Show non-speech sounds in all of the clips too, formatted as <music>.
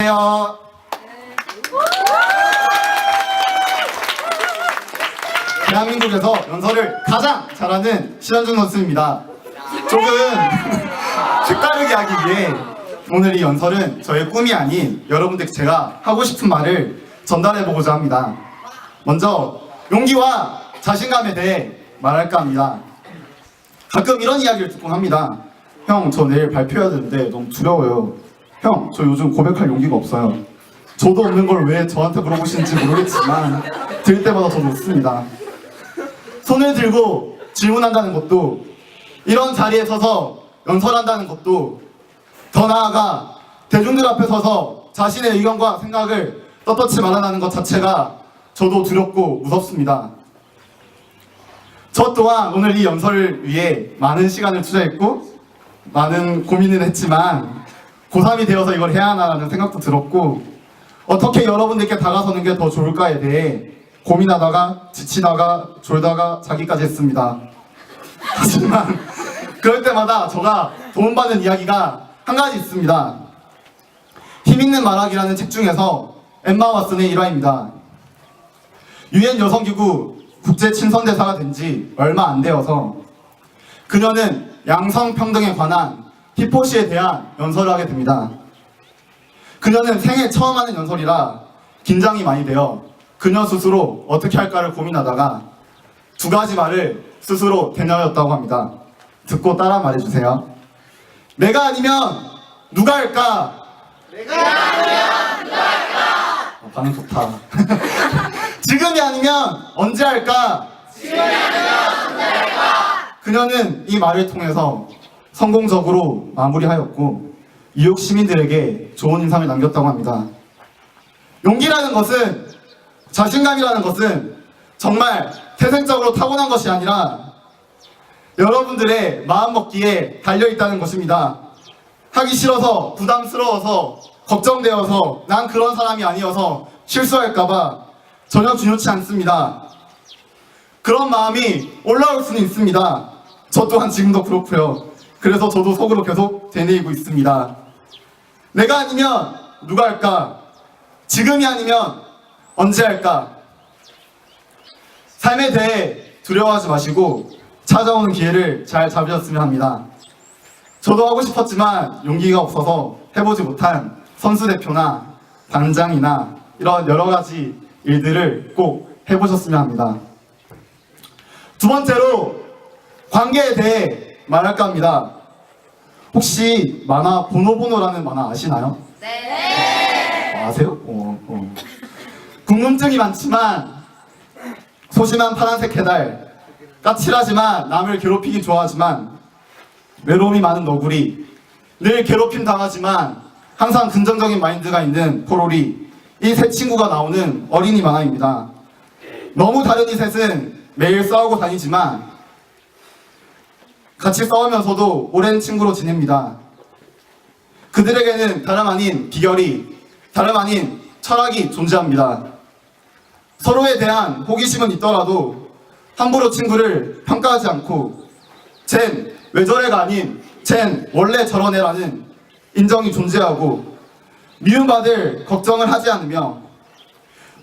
안녕하세요. 대한민국에서 연설을 가장 잘하는 신현준 선수입니다. 조금 색다르게 하기 위해 오늘 이 연설은 저의 꿈이 아닌 여러분들께 제가 하고 싶은 말을 전달해 보고자 합니다. 먼저 용기와 자신감에 대해 말할까 합니다. 가끔 이런 이야기를 듣곤 합니다. 형, 저 내일 발표해야 되는데 너무 두려워요. 형, 저 요즘 고백할 용기가 없어요. 저도 없는 걸 왜 저한테 물어보시는지 모르겠지만 들을 때마다 저도 웃습니다. 손을 들고 질문한다는 것도 이런 자리에 서서 연설한다는 것도 더 나아가 대중들 앞에 서서 자신의 의견과 생각을 떳떳이 말한다는 것 자체가 저도 두렵고 무섭습니다. 저 또한 오늘 이 연설을 위해 많은 시간을 투자했고 많은 고민을 했지만 고3이 되어서 이걸 해야 하나라는 생각도 들었고 어떻게 여러분들께 다가서는 게 더 좋을까에 대해 고민하다가 지치다가 졸다가 자기까지 했습니다. <laughs> 하지만 그럴 때마다 제가 도움받는 이야기가 한 가지 있습니다. 힘있는 말하기라는 책 중에서 엠마 왓슨의 일화입니다. 유엔 여성기구 국제 친선대사가 된 지 얼마 안 되어서 그녀는 양성평등에 관한 히포시에 대한 연설을 하게 됩니다. 그녀는 생애 처음 하는 연설이라 긴장이 많이 되어 그녀 스스로 어떻게 할까를 고민하다가 두 가지 말을 스스로 되뇌었다고 합니다. 듣고 따라 말해주세요. 내가 아니면 누가 할까? 내가 아니면 누가 할까? 어, 반응 좋다. <laughs> 지금이 아니면 언제 할까? 지금이 아니면 언제 할까? 그녀는 이 말을 통해서 성공적으로 마무리하였고 뉴욕 시민들에게 좋은 인상을 남겼다고 합니다. 용기라는 것은 자신감이라는 것은 정말 태생적으로 타고난 것이 아니라 여러분들의 마음먹기에 달려있다는 것입니다. 하기 싫어서, 부담스러워서, 걱정되어서, 난 그런 사람이 아니어서 실수할까봐 전혀 중요치 않습니다. 그런 마음이 올라올 수는 있습니다. 저 또한 지금도 그렇고요. 그래서 저도 속으로 계속 되뇌이고 있습니다. 내가 아니면 누가 할까? 지금이 아니면 언제 할까? 삶에 대해 두려워하지 마시고 찾아오는 기회를 잘 잡으셨으면 합니다. 저도 하고 싶었지만 용기가 없어서 해보지 못한 선수 대표나 단장이나 이런 여러 가지 일들을 꼭 해보셨으면 합니다. 두 번째로 관계에 대해 말할까 합니다. 혹시 만화 보노보노라는 만화 아시나요? 네. 아세요? 어, 어. 궁금증이 많지만 소심한 파란색 해달 까칠하지만 남을 괴롭히기 좋아하지만 외로움이 많은 너구리 늘 괴롭힘 당하지만 항상 긍정적인 마인드가 있는 포로리 이 세 친구가 나오는 어린이 만화입니다. 너무 다른 이 셋은 매일 싸우고 다니지만 같이 싸우면서도 오랜 친구로 지냅니다. 그들에게는 다름 아닌 비결이 다름 아닌 철학이 존재합니다. 서로에 대한 호기심은 있더라도 함부로 친구를 평가하지 않고 쟨왜 저래가 아닌 쟨 원래 저런 애라는 인정이 존재하고 미움받을 걱정을 하지 않으며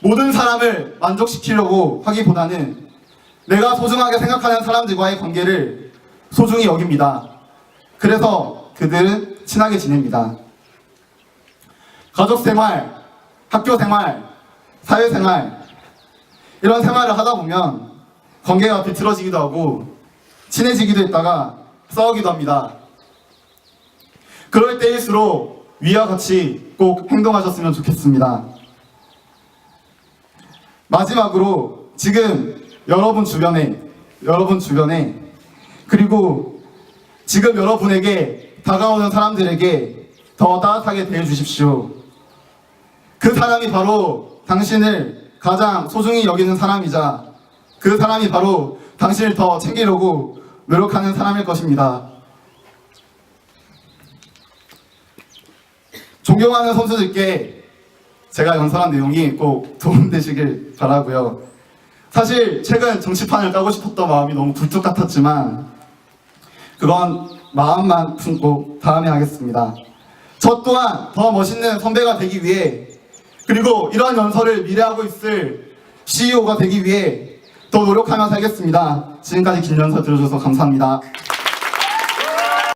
모든 사람을 만족시키려고 하기보다는 내가 소중하게 생각하는 사람들과의 관계를 소중히 여깁니다. 그래서 그들은 친하게 지냅니다. 가족 생활, 학교 생활, 사회 생활, 이런 생활을 하다 보면 관계가 비틀어지기도 하고 친해지기도 했다가 싸우기도 합니다. 그럴 때일수록 위와 같이 꼭 행동하셨으면 좋겠습니다. 마지막으로 지금 여러분 주변에 여러분 주변에 그리고 지금 여러분에게 다가오는 사람들에게 더 따뜻하게 대해 주십시오. 그 사람이 바로 당신을 가장 소중히 여기는 사람이자 그 사람이 바로 당신을 더 챙기려고 노력하는 사람일 것입니다. 존경하는 선수들께 제가 연설한 내용이 꼭 도움되시길 바라고요. 사실 최근 정치판을 까고 싶었던 마음이 너무 굴뚝 같았지만 그건 마음만 품고 다음에 하겠습니다. 저 또한 더 멋있는 선배가 되기 위해 그리고 이러한 연설을 미래하고 있을 CEO가 되기 위해 더 노력하며 살겠습니다. 지금까지 긴 연설 들어줘서 감사합니다.